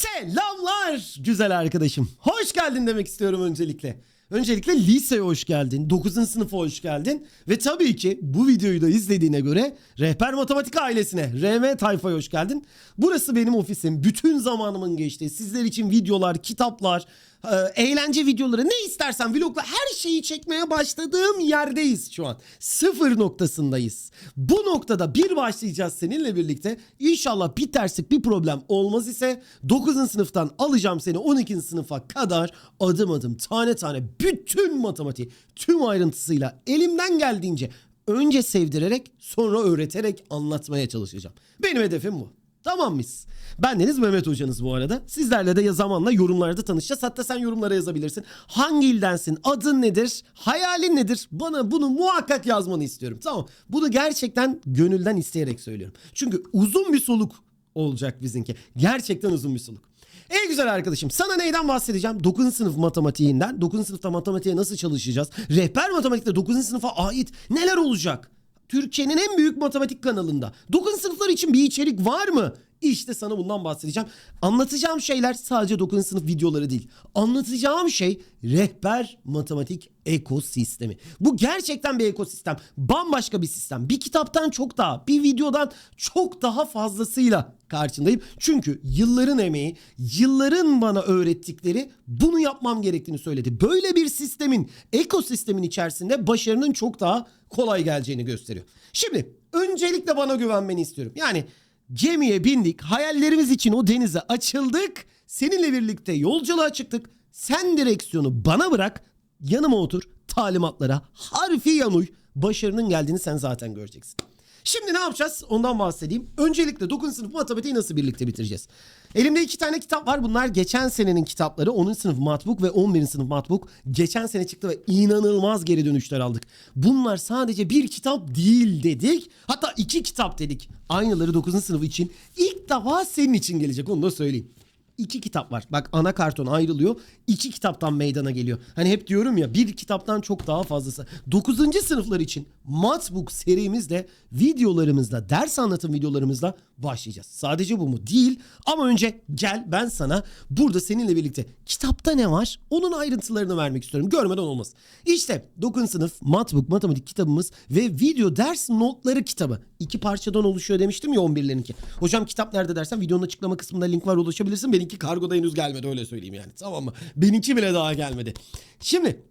Selamlar güzel arkadaşım. Hoş geldin demek istiyorum öncelikle. Öncelikle liseye hoş geldin. 9. sınıfa hoş geldin. Ve tabii ki bu videoyu da izlediğine göre Rehber Matematik ailesine, RM Tayfa'ya hoş geldin. Burası benim ofisim. Bütün zamanımın geçtiği sizler için videolar, kitaplar, e, eğlence videoları ne istersen vlogla her şeyi çekmeye başladığım yerdeyiz şu an. Sıfır noktasındayız. Bu noktada bir başlayacağız seninle birlikte. İnşallah bir terslik bir problem olmaz ise 9. sınıftan alacağım seni 12. sınıfa kadar adım adım tane tane bütün matematiği tüm ayrıntısıyla elimden geldiğince önce sevdirerek sonra öğreterek anlatmaya çalışacağım. Benim hedefim bu. Tamam mıyız? Ben Deniz Mehmet hocanız bu arada. Sizlerle de ya zamanla yorumlarda tanışacağız. Hatta sen yorumlara yazabilirsin. Hangi ildensin? Adın nedir? Hayalin nedir? Bana bunu muhakkak yazmanı istiyorum. Tamam. Bunu gerçekten gönülden isteyerek söylüyorum. Çünkü uzun bir soluk olacak bizimki. Gerçekten uzun bir soluk. Ey güzel arkadaşım sana neyden bahsedeceğim? 9. sınıf matematiğinden. 9. sınıfta matematiğe nasıl çalışacağız? Rehber matematikte 9. sınıfa ait neler olacak? Türkiye'nin en büyük matematik kanalında. 9. sınıflar için bir içerik var mı? İşte sana bundan bahsedeceğim. Anlatacağım şeyler sadece 9. sınıf videoları değil. Anlatacağım şey rehber matematik ekosistemi. Bu gerçekten bir ekosistem. Bambaşka bir sistem. Bir kitaptan çok daha, bir videodan çok daha fazlasıyla karşındayım. Çünkü yılların emeği, yılların bana öğrettikleri bunu yapmam gerektiğini söyledi. Böyle bir sistemin, ekosistemin içerisinde başarının çok daha kolay geleceğini gösteriyor. Şimdi öncelikle bana güvenmeni istiyorum. Yani gemiye bindik, hayallerimiz için o denize açıldık. Seninle birlikte yolculuğa çıktık. Sen direksiyonu bana bırak, yanıma otur, talimatlara harfiyen uy. Başarının geldiğini sen zaten göreceksin. Şimdi ne yapacağız? Ondan bahsedeyim. Öncelikle 9. sınıf matematiği nasıl birlikte bitireceğiz? Elimde iki tane kitap var. Bunlar geçen senenin kitapları. 10. sınıf matbuk ve 11. sınıf matbuk. Geçen sene çıktı ve inanılmaz geri dönüşler aldık. Bunlar sadece bir kitap değil dedik. Hatta iki kitap dedik. Aynıları 9. sınıf için ilk defa senin için gelecek onu da söyleyeyim. İki kitap var. Bak ana karton ayrılıyor. İki kitaptan meydana geliyor. Hani hep diyorum ya bir kitaptan çok daha fazlası. Dokuzuncu sınıflar için Matbook serimizde videolarımızda, ders anlatım videolarımızda başlayacağız. Sadece bu mu? Değil. Ama önce gel ben sana burada seninle birlikte kitapta ne var? Onun ayrıntılarını vermek istiyorum. Görmeden olmaz. İşte 9. sınıf Matbook matematik kitabımız ve video ders notları kitabı. İki parçadan oluşuyor demiştim ya 11'lerinki. Hocam kitap nerede dersen videonun açıklama kısmında link var ulaşabilirsin. Benimki kargoda henüz gelmedi öyle söyleyeyim yani. Tamam mı? Benimki bile daha gelmedi. Şimdi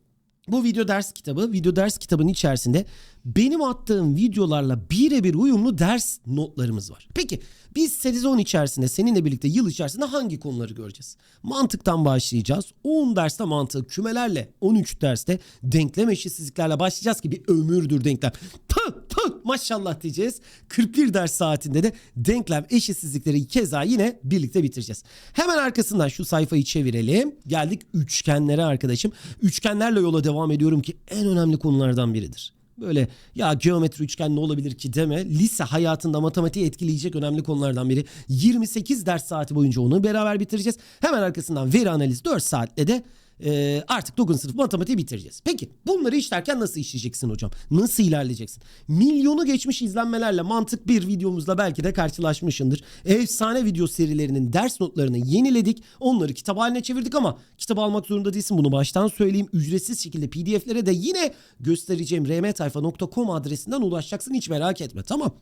bu video ders kitabı, video ders kitabının içerisinde benim attığım videolarla birebir uyumlu ders notlarımız var. Peki biz sezon içerisinde seninle birlikte yıl içerisinde hangi konuları göreceğiz? Mantıktan başlayacağız. 10 derste mantığı kümelerle, 13 derste denklem eşitsizliklerle başlayacağız ki bir ömürdür denklem. Tüh tüh maşallah diyeceğiz. 41 ders saatinde de denklem eşitsizlikleri keza yine birlikte bitireceğiz. Hemen arkasından şu sayfayı çevirelim. Geldik üçgenlere arkadaşım. Üçgenlerle yola devam ediyorum ki en önemli konulardan biridir. Böyle ya geometri üçgen ne olabilir ki deme. Lise hayatında matematiği etkileyecek önemli konulardan biri. 28 ders saati boyunca onu beraber bitireceğiz. Hemen arkasından veri analiz 4 saatle de e, artık 9. sınıf matematiği bitireceğiz. Peki bunları işlerken nasıl işleyeceksin hocam? Nasıl ilerleyeceksin? Milyonu geçmiş izlenmelerle mantık bir videomuzla belki de karşılaşmışsındır. Efsane video serilerinin ders notlarını yeniledik. Onları kitap haline çevirdik ama kitap almak zorunda değilsin. Bunu baştan söyleyeyim. Ücretsiz şekilde pdf'lere de yine göstereceğim rmtayfa.com adresinden ulaşacaksın. Hiç merak etme tamam.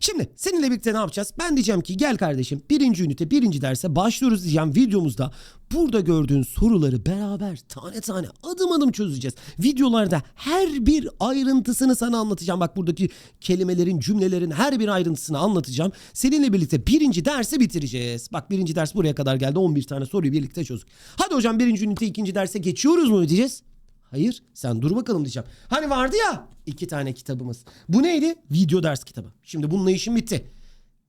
Şimdi seninle birlikte ne yapacağız? Ben diyeceğim ki gel kardeşim birinci ünite birinci derse başlıyoruz diyeceğim videomuzda. Burada gördüğün soruları beraber tane tane adım adım çözeceğiz. Videolarda her bir ayrıntısını sana anlatacağım. Bak buradaki kelimelerin cümlelerin her bir ayrıntısını anlatacağım. Seninle birlikte birinci dersi bitireceğiz. Bak birinci ders buraya kadar geldi 11 tane soruyu birlikte çözdük. Hadi hocam birinci ünite ikinci derse geçiyoruz mu diyeceğiz. Hayır sen dur bakalım diyeceğim. Hani vardı ya iki tane kitabımız. Bu neydi? Video ders kitabı. Şimdi bununla işim bitti.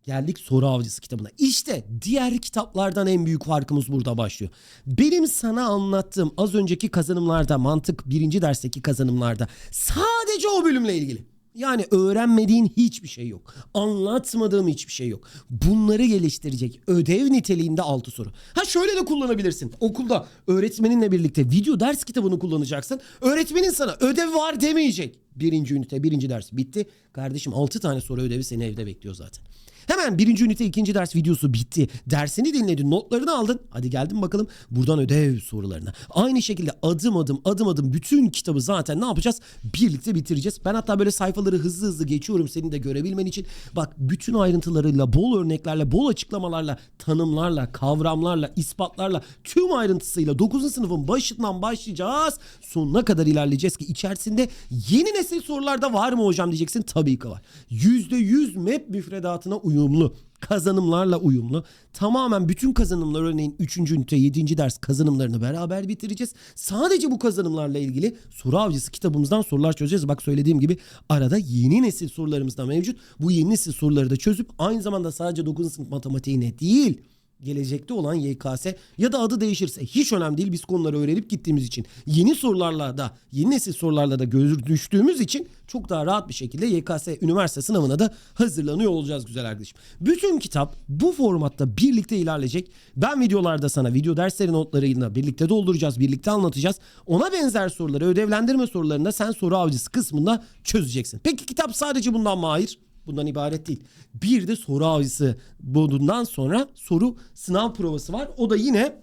Geldik soru avcısı kitabına. İşte diğer kitaplardan en büyük farkımız burada başlıyor. Benim sana anlattığım az önceki kazanımlarda mantık birinci dersteki kazanımlarda sadece o bölümle ilgili. Yani öğrenmediğin hiçbir şey yok. Anlatmadığım hiçbir şey yok. Bunları geliştirecek ödev niteliğinde altı soru. Ha şöyle de kullanabilirsin. Okulda öğretmeninle birlikte video ders kitabını kullanacaksın. Öğretmenin sana ödev var demeyecek. Birinci ünite, birinci ders bitti. Kardeşim 6 tane soru ödevi seni evde bekliyor zaten. Hemen birinci ünite ikinci ders videosu bitti. Dersini dinledin, notlarını aldın. Hadi geldin bakalım buradan ödev sorularına. Aynı şekilde adım adım adım adım bütün kitabı zaten ne yapacağız? Birlikte bitireceğiz. Ben hatta böyle sayfaları hızlı hızlı geçiyorum senin de görebilmen için. Bak bütün ayrıntılarıyla, bol örneklerle, bol açıklamalarla, tanımlarla, kavramlarla, ispatlarla, tüm ayrıntısıyla 9. sınıfın başından başlayacağız. Sonuna kadar ilerleyeceğiz ki içerisinde yeni nesil sorularda var mı hocam diyeceksin. Tabii ki var. %100 map müfredatına uyumlu kazanımlarla uyumlu. Tamamen bütün kazanımlar örneğin 3. ünite 7. ders kazanımlarını beraber bitireceğiz. Sadece bu kazanımlarla ilgili soru avcısı kitabımızdan sorular çözeceğiz. Bak söylediğim gibi arada yeni nesil sorularımız da mevcut. Bu yeni nesil soruları da çözüp aynı zamanda sadece 9. sınıf matematiğine değil gelecekte olan YKS ya da adı değişirse hiç önemli değil biz konuları öğrenip gittiğimiz için yeni sorularla da yeni nesil sorularla da göz düştüğümüz için çok daha rahat bir şekilde YKS üniversite sınavına da hazırlanıyor olacağız güzel arkadaşım. Bütün kitap bu formatta birlikte ilerleyecek. Ben videolarda sana video dersleri notlarıyla birlikte dolduracağız, birlikte anlatacağız. Ona benzer soruları, ödevlendirme sorularını da sen soru avcısı kısmında çözeceksin. Peki kitap sadece bundan mı? Hayır bundan ibaret değil. Bir de soru avcısı bundan sonra soru sınav provası var. O da yine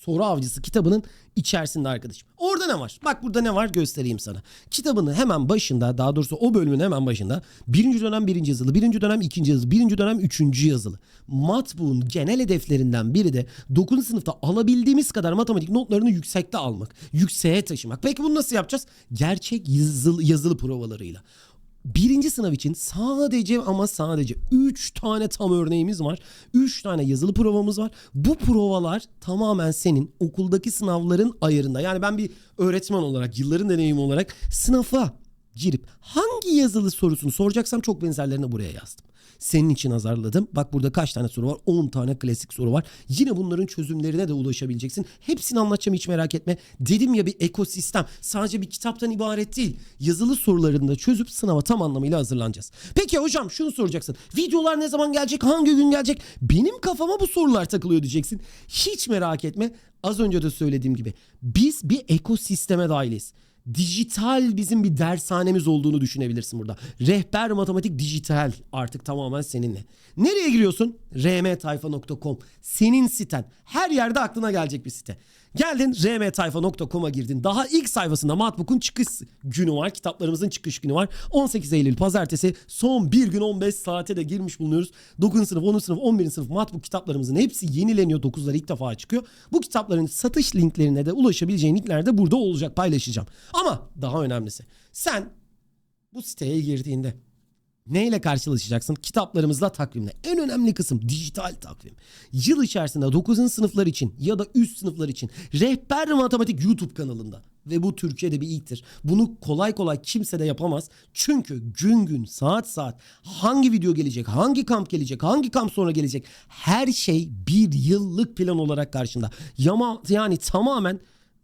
soru avcısı kitabının içerisinde arkadaşım. Orada ne var? Bak burada ne var göstereyim sana. Kitabının hemen başında daha doğrusu o bölümün hemen başında birinci dönem birinci yazılı, birinci dönem ikinci yazılı, birinci dönem üçüncü yazılı. Matbu'nun genel hedeflerinden biri de 9. sınıfta alabildiğimiz kadar matematik notlarını yüksekte almak. Yükseğe taşımak. Peki bunu nasıl yapacağız? Gerçek yazılı, yazılı provalarıyla. Birinci sınav için sadece ama sadece 3 tane tam örneğimiz var. 3 tane yazılı provamız var. Bu provalar tamamen senin okuldaki sınavların ayarında. Yani ben bir öğretmen olarak, yılların deneyimi olarak sınıfa girip hangi yazılı sorusunu soracaksam çok benzerlerini buraya yazdım. Senin için hazırladım. Bak burada kaç tane soru var? 10 tane klasik soru var. Yine bunların çözümlerine de ulaşabileceksin. Hepsini anlatacağım hiç merak etme. Dedim ya bir ekosistem. Sadece bir kitaptan ibaret değil. Yazılı sorularını da çözüp sınava tam anlamıyla hazırlanacağız. Peki hocam şunu soracaksın. Videolar ne zaman gelecek? Hangi gün gelecek? Benim kafama bu sorular takılıyor diyeceksin. Hiç merak etme. Az önce de söylediğim gibi biz bir ekosisteme dahiliz dijital bizim bir dershanemiz olduğunu düşünebilirsin burada. Rehber matematik dijital artık tamamen seninle. Nereye giriyorsun? rmtayfa.com. Senin siten. Her yerde aklına gelecek bir site. Geldin rmtayfa.com'a girdin. Daha ilk sayfasında Matbook'un çıkış günü var. Kitaplarımızın çıkış günü var. 18 Eylül pazartesi son bir gün 15 saate de girmiş bulunuyoruz. 9. sınıf, 10. sınıf, 11. sınıf Matbook kitaplarımızın hepsi yenileniyor. 9'lar ilk defa çıkıyor. Bu kitapların satış linklerine de ulaşabileceğin linkler de burada olacak paylaşacağım. Ama daha önemlisi sen bu siteye girdiğinde Neyle karşılaşacaksın? Kitaplarımızla takvimle. En önemli kısım dijital takvim. Yıl içerisinde 9. sınıflar için ya da üst sınıflar için Rehber Matematik YouTube kanalında. Ve bu Türkiye'de bir ilktir. Bunu kolay kolay kimse de yapamaz. Çünkü gün gün, saat saat hangi video gelecek, hangi kamp gelecek, hangi kamp sonra gelecek her şey bir yıllık plan olarak karşında. Yama, yani tamamen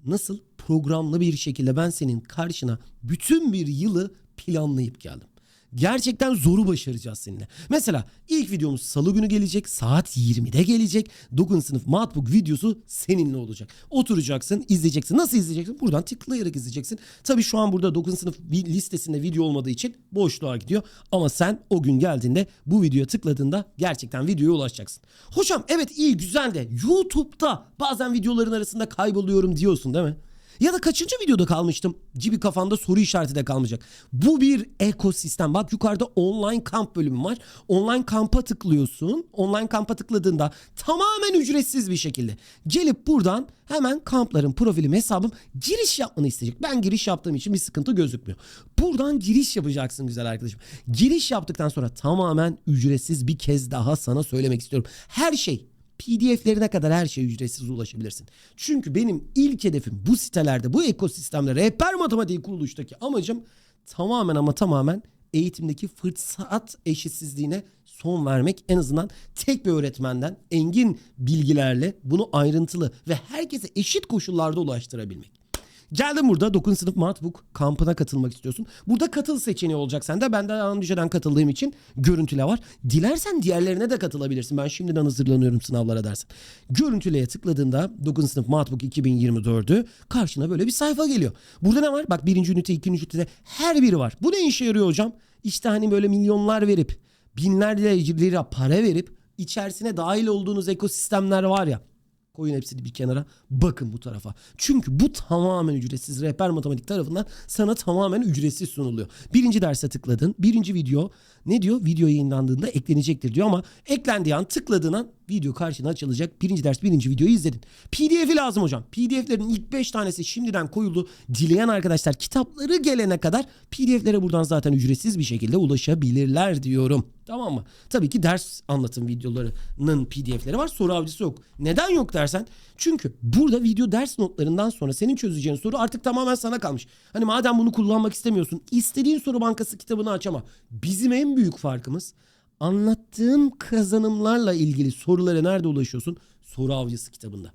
nasıl programlı bir şekilde ben senin karşına bütün bir yılı planlayıp geldim. Gerçekten zoru başaracağız seninle. Mesela ilk videomuz salı günü gelecek. Saat 20'de gelecek. 9. sınıf matbook videosu seninle olacak. Oturacaksın, izleyeceksin. Nasıl izleyeceksin? Buradan tıklayarak izleyeceksin. Tabii şu an burada 9. sınıf listesinde video olmadığı için boşluğa gidiyor. Ama sen o gün geldiğinde bu videoya tıkladığında gerçekten videoya ulaşacaksın. Hocam evet iyi güzel de YouTube'da bazen videoların arasında kayboluyorum diyorsun değil mi? Ya da kaçıncı videoda kalmıştım gibi kafanda soru işareti de kalmayacak. Bu bir ekosistem. Bak yukarıda online kamp bölümü var. Online kampa tıklıyorsun. Online kampa tıkladığında tamamen ücretsiz bir şekilde gelip buradan hemen kampların profilim hesabım giriş yapmanı isteyecek. Ben giriş yaptığım için bir sıkıntı gözükmüyor. Buradan giriş yapacaksın güzel arkadaşım. Giriş yaptıktan sonra tamamen ücretsiz bir kez daha sana söylemek istiyorum. Her şey PDF'lerine kadar her şeye ücretsiz ulaşabilirsin. Çünkü benim ilk hedefim bu sitelerde, bu ekosistemlerde rehber matematiği kuruluştaki amacım tamamen ama tamamen eğitimdeki fırsat eşitsizliğine son vermek. En azından tek bir öğretmenden engin bilgilerle bunu ayrıntılı ve herkese eşit koşullarda ulaştırabilmek. Geldin burada 9. sınıf Matbook kampına katılmak istiyorsun. Burada katıl seçeneği olacak sende. Ben de önceden katıldığım için görüntüle var. Dilersen diğerlerine de katılabilirsin. Ben şimdiden hazırlanıyorum sınavlara dersin. Görüntüleye tıkladığında 9. sınıf Matbook 2024'ü karşına böyle bir sayfa geliyor. Burada ne var? Bak birinci ünite, ikinci ünite her biri var. Bu ne işe yarıyor hocam? İşte hani böyle milyonlar verip binlerce lira para verip içerisine dahil olduğunuz ekosistemler var ya. Koyun hepsini bir kenara. Bakın bu tarafa. Çünkü bu tamamen ücretsiz. Rehber matematik tarafından sana tamamen ücretsiz sunuluyor. Birinci derse tıkladın. Birinci video ne diyor? Video yayınlandığında eklenecektir diyor ama eklendiği an tıkladığın an video karşına açılacak. Birinci ders birinci videoyu izledin. PDF'i lazım hocam. PDF'lerin ilk 5 tanesi şimdiden koyuldu. Dileyen arkadaşlar kitapları gelene kadar PDF'lere buradan zaten ücretsiz bir şekilde ulaşabilirler diyorum. Tamam mı? Tabii ki ders anlatım videolarının PDF'leri var. Soru avcısı yok. Neden yok dersen? Çünkü burada video ders notlarından sonra senin çözeceğin soru artık tamamen sana kalmış. Hani madem bunu kullanmak istemiyorsun, istediğin soru bankası kitabını aç ama bizim en büyük farkımız anlattığım kazanımlarla ilgili sorulara nerede ulaşıyorsun? Soru avcısı kitabında.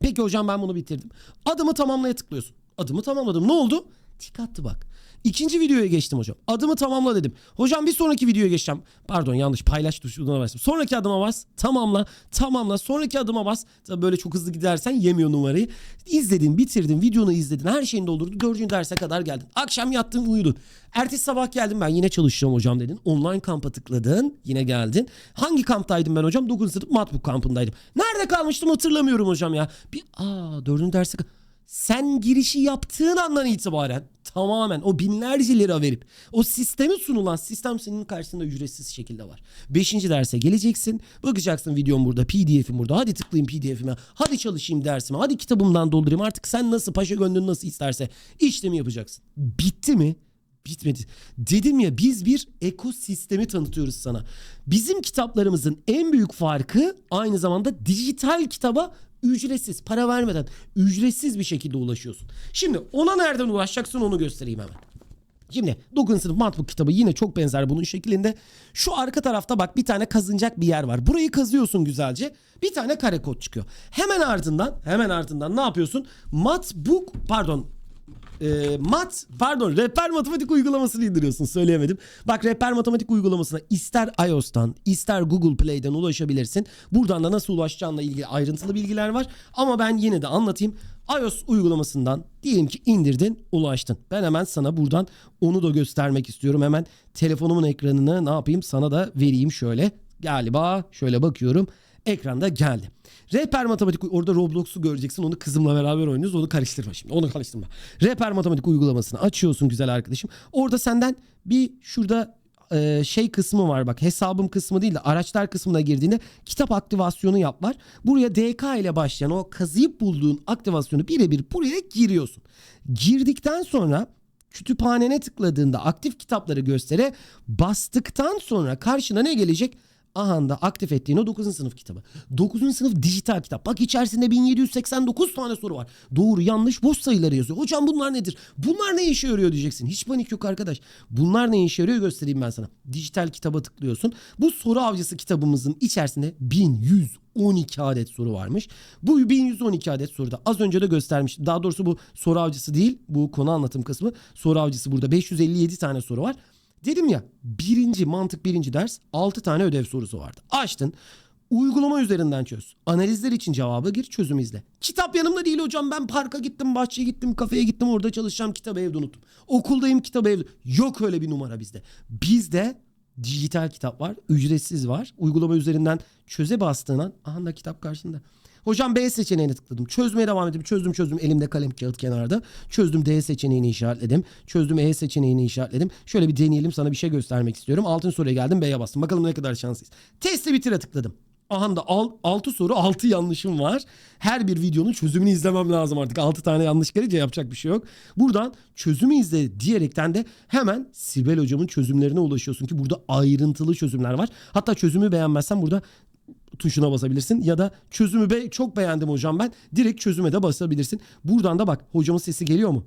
Peki hocam ben bunu bitirdim. Adımı tamamlaya tıklıyorsun. Adımı tamamladım. Ne oldu? Tik attı bak. İkinci videoya geçtim hocam. Adımı tamamla dedim. Hocam bir sonraki videoya geçeceğim. Pardon yanlış paylaş tuşuna bastım. Sonraki adıma bas. Tamamla. Tamamla. Sonraki adıma bas. Tabii böyle çok hızlı gidersen yemiyor numarayı. İzledin, bitirdin, videonu izledin. Her şeyin doldurdu. Dördüncü derse kadar geldin. Akşam yattın, uyudun. Ertesi sabah geldim ben yine çalışacağım hocam dedin. Online kampa tıkladın. Yine geldin. Hangi kamptaydım ben hocam? 9. sınıf matbuk kampındaydım. Nerede kalmıştım hatırlamıyorum hocam ya. Bir aa dördüncü derse sen girişi yaptığın andan itibaren tamamen o binlerce lira verip o sistemi sunulan sistem senin karşısında ücretsiz şekilde var. Beşinci derse geleceksin. Bakacaksın videom burada, pdf'im burada. Hadi tıklayayım pdf'ime. Hadi çalışayım dersime. Hadi kitabımdan doldurayım. Artık sen nasıl paşa gönlün nasıl isterse işlemi yapacaksın. Bitti mi? Bitmedi. Dedim ya biz bir ekosistemi tanıtıyoruz sana. Bizim kitaplarımızın en büyük farkı aynı zamanda dijital kitaba ücretsiz, para vermeden ücretsiz bir şekilde ulaşıyorsun. Şimdi ona nereden ulaşacaksın onu göstereyim hemen. Şimdi 9. sınıf kitabı yine çok benzer bunun şeklinde. Şu arka tarafta bak bir tane kazınacak bir yer var. Burayı kazıyorsun güzelce. Bir tane kare kod çıkıyor. Hemen ardından hemen ardından ne yapıyorsun? Matbook pardon e, mat pardon rehber matematik uygulamasını indiriyorsun söyleyemedim. Bak rehber matematik uygulamasına ister iOS'tan ister Google Play'den ulaşabilirsin. Buradan da nasıl ulaşacağınla ilgili ayrıntılı bilgiler var. Ama ben yine de anlatayım. iOS uygulamasından diyelim ki indirdin ulaştın. Ben hemen sana buradan onu da göstermek istiyorum. Hemen telefonumun ekranını ne yapayım sana da vereyim şöyle. Galiba şöyle bakıyorum ekranda geldi. Rehber matematik orada Roblox'u göreceksin. Onu kızımla beraber oynuyoruz. Onu karıştırma şimdi. Onu karıştırma. Rehber matematik uygulamasını açıyorsun güzel arkadaşım. Orada senden bir şurada e, şey kısmı var bak hesabım kısmı değil de araçlar kısmına girdiğinde kitap aktivasyonu yap var. Buraya DK ile başlayan o kazıyıp bulduğun aktivasyonu birebir buraya giriyorsun. Girdikten sonra kütüphanene tıkladığında aktif kitapları göstere bastıktan sonra karşına ne gelecek? Aha da aktif ettiğin o 9. sınıf kitabı. 9. sınıf dijital kitap. Bak içerisinde 1789 tane soru var. Doğru yanlış boş sayıları yazıyor. Hocam bunlar nedir? Bunlar ne işe yarıyor diyeceksin. Hiç panik yok arkadaş. Bunlar ne işe yarıyor göstereyim ben sana. Dijital kitaba tıklıyorsun. Bu soru avcısı kitabımızın içerisinde 1112 adet soru varmış. Bu 1112 adet soruda az önce de göstermiştim. Daha doğrusu bu soru avcısı değil. Bu konu anlatım kısmı. Soru avcısı burada 557 tane soru var. Dedim ya birinci mantık birinci ders 6 tane ödev sorusu vardı. Açtın uygulama üzerinden çöz. Analizler için cevabı gir çözümü izle. Kitap yanımda değil hocam ben parka gittim bahçeye gittim kafeye gittim orada çalışacağım kitabı evde unuttum. Okuldayım kitabı evde. Yok öyle bir numara bizde. Bizde dijital kitap var ücretsiz var. Uygulama üzerinden çöze bastığın an aha kitap karşında. Hocam B seçeneğine tıkladım. Çözmeye devam ettim. Çözdüm çözdüm. Elimde kalem kağıt kenarda. Çözdüm D seçeneğini işaretledim. Çözdüm E seçeneğini işaretledim. Şöyle bir deneyelim. Sana bir şey göstermek istiyorum. Altın soruya geldim. B'ye bastım. Bakalım ne kadar şanslıyız. Testi bitire tıkladım. Aha da 6 soru 6 yanlışım var. Her bir videonun çözümünü izlemem lazım artık. 6 tane yanlış gelince yapacak bir şey yok. Buradan çözümü izle diyerekten de hemen Sibel hocamın çözümlerine ulaşıyorsun ki burada ayrıntılı çözümler var. Hatta çözümü beğenmezsen burada tuşuna basabilirsin ya da çözümü be çok beğendim hocam ben direkt çözüme de basabilirsin. Buradan da bak hocamın sesi geliyor mu?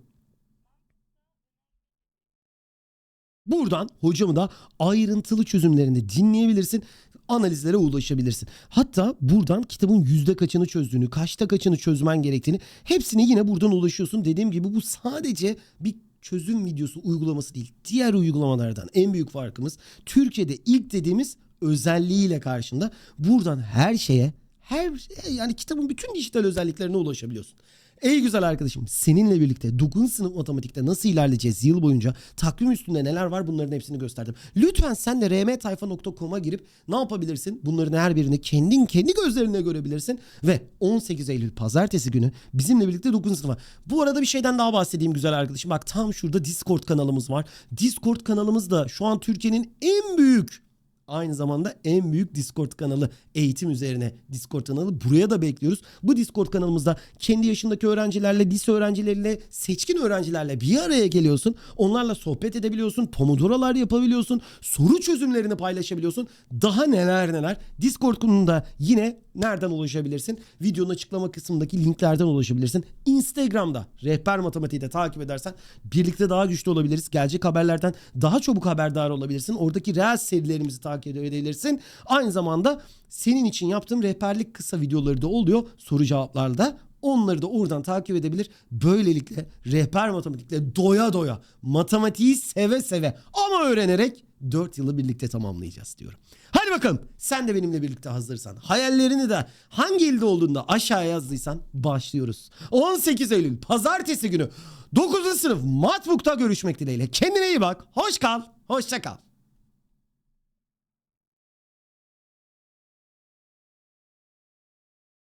Buradan hocamı da ayrıntılı çözümlerini dinleyebilirsin. analizlere ulaşabilirsin. Hatta buradan kitabın yüzde kaçını çözdüğünü, kaçta kaçını çözmen gerektiğini hepsini yine buradan ulaşıyorsun. Dediğim gibi bu sadece bir çözüm videosu uygulaması değil. Diğer uygulamalardan en büyük farkımız Türkiye'de ilk dediğimiz özelliğiyle karşında buradan her şeye her yani kitabın bütün dijital özelliklerine ulaşabiliyorsun. Ey güzel arkadaşım seninle birlikte 9. sınıf matematikte nasıl ilerleyeceğiz yıl boyunca takvim üstünde neler var bunların hepsini gösterdim. Lütfen sen de rmtayfa.com'a girip ne yapabilirsin? Bunların her birini kendin kendi gözlerine görebilirsin. Ve 18 Eylül pazartesi günü bizimle birlikte 9. sınıfa. Bu arada bir şeyden daha bahsedeyim güzel arkadaşım. Bak tam şurada Discord kanalımız var. Discord kanalımız da şu an Türkiye'nin en büyük Aynı zamanda en büyük Discord kanalı eğitim üzerine Discord kanalı. Buraya da bekliyoruz. Bu Discord kanalımızda kendi yaşındaki öğrencilerle, lise öğrencileriyle, seçkin öğrencilerle bir araya geliyorsun. Onlarla sohbet edebiliyorsun. Pomodorolar yapabiliyorsun. Soru çözümlerini paylaşabiliyorsun. Daha neler neler. Discord kanalında yine nereden ulaşabilirsin? Videonun açıklama kısmındaki linklerden ulaşabilirsin. Instagram'da rehber matematiği de takip edersen birlikte daha güçlü olabiliriz. Gelecek haberlerden daha çabuk haberdar olabilirsin. Oradaki Reels serilerimizi takip edebilirsin. Aynı zamanda senin için yaptığım rehberlik kısa videoları da oluyor. Soru cevaplarda. Onları da oradan takip edebilir. Böylelikle rehber matematikle doya doya matematiği seve seve ama öğrenerek 4 yılı birlikte tamamlayacağız diyorum. Hadi bakalım sen de benimle birlikte hazırsan hayallerini de hangi ilde olduğunda aşağıya yazdıysan başlıyoruz. 18 Eylül pazartesi günü 9. sınıf Matbook'ta görüşmek dileğiyle. Kendine iyi bak. Hoş kal. Hoşça kal.